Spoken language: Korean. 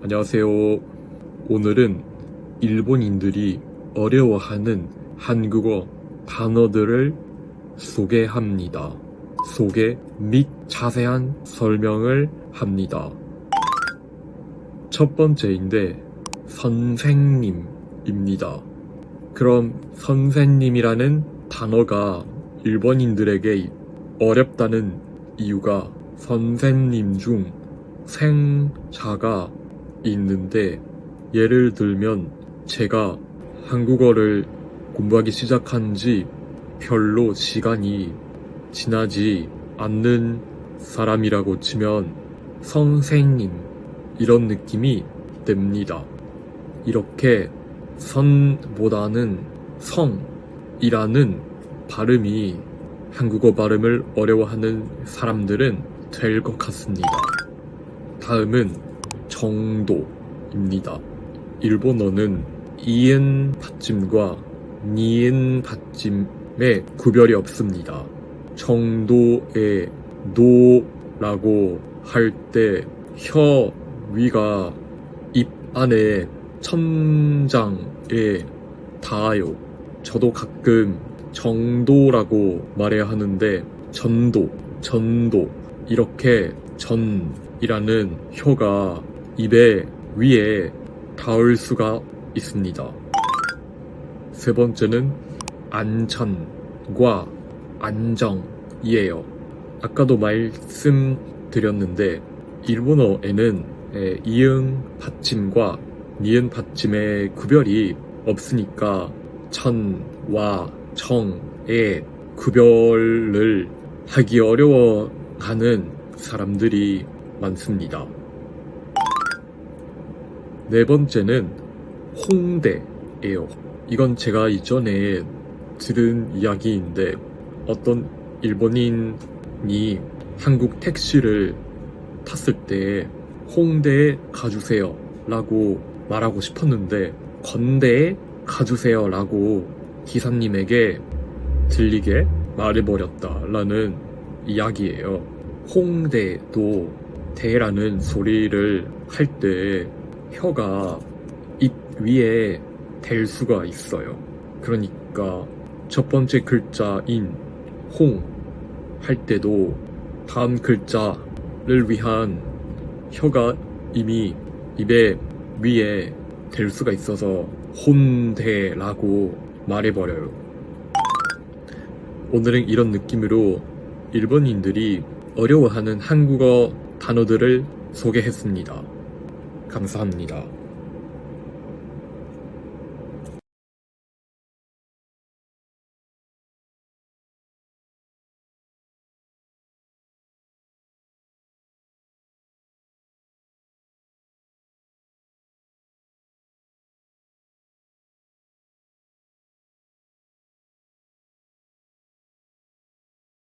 안녕하세요. 오늘은 일본인들이 어려워하는 한국어 단어들을 소개합니다. 소개 및 자세한 설명을 합니다. 첫 번째인데, 선생님입니다. 그럼 선생님이라는 단어가 일본인들에게 어렵다는 이유가 선생님 중 생자가 있는데 예를 들면 제가 한국어를 공부하기 시작한 지 별로 시간이 지나지 않는 사람이라고 치면 선생님 이런 느낌이 듭니다. 이렇게 선보다는 성이라는 발음이 한국어 발음을 어려워하는 사람들은 될 것 같습니다. 다음은 정도입니다. 일본어는 이은 받침과 니은 받침의 구별이 없습니다. 정도의 노라고 할 때 혀 위가 입 안에 천장에 닿아요. 저도 가끔 정도라고 말해야 하는데 전도, 전도 이렇게 전이라는 혀가 입에 위에 닿을 수가 있습니다. 세 번째는 안전과 안정이에요. 아까도 말씀드렸는데 일본어에는 에, 이응 받침과 니은 받침의 구별이 없으니까 천와 정의 구별을 하기 어려워하는 사람들이 많습니다. 네 번째는 홍대예요. 이건 제가 이전에 들은 이야기인데 어떤 일본인이 한국 택시를 탔을 때 홍대에 가주세요 라고 말하고 싶었는데 건대에 가주세요 라고 기사님에게 들리게 말해버렸다 라는 이야기예요. 홍대도 대라는 소리를 할 때 혀가 입 위에 댈 수가 있어요. 그러니까 첫 번째 글자인 홍 할 때도 다음 글자를 위한 혀가 이미 입에 위에 댈 수가 있어서 혼대라고 말해버려요. 오늘은 이런 느낌으로 일본인들이 어려워하는 한국어 단어들을 소개했습니다. 감사합니다.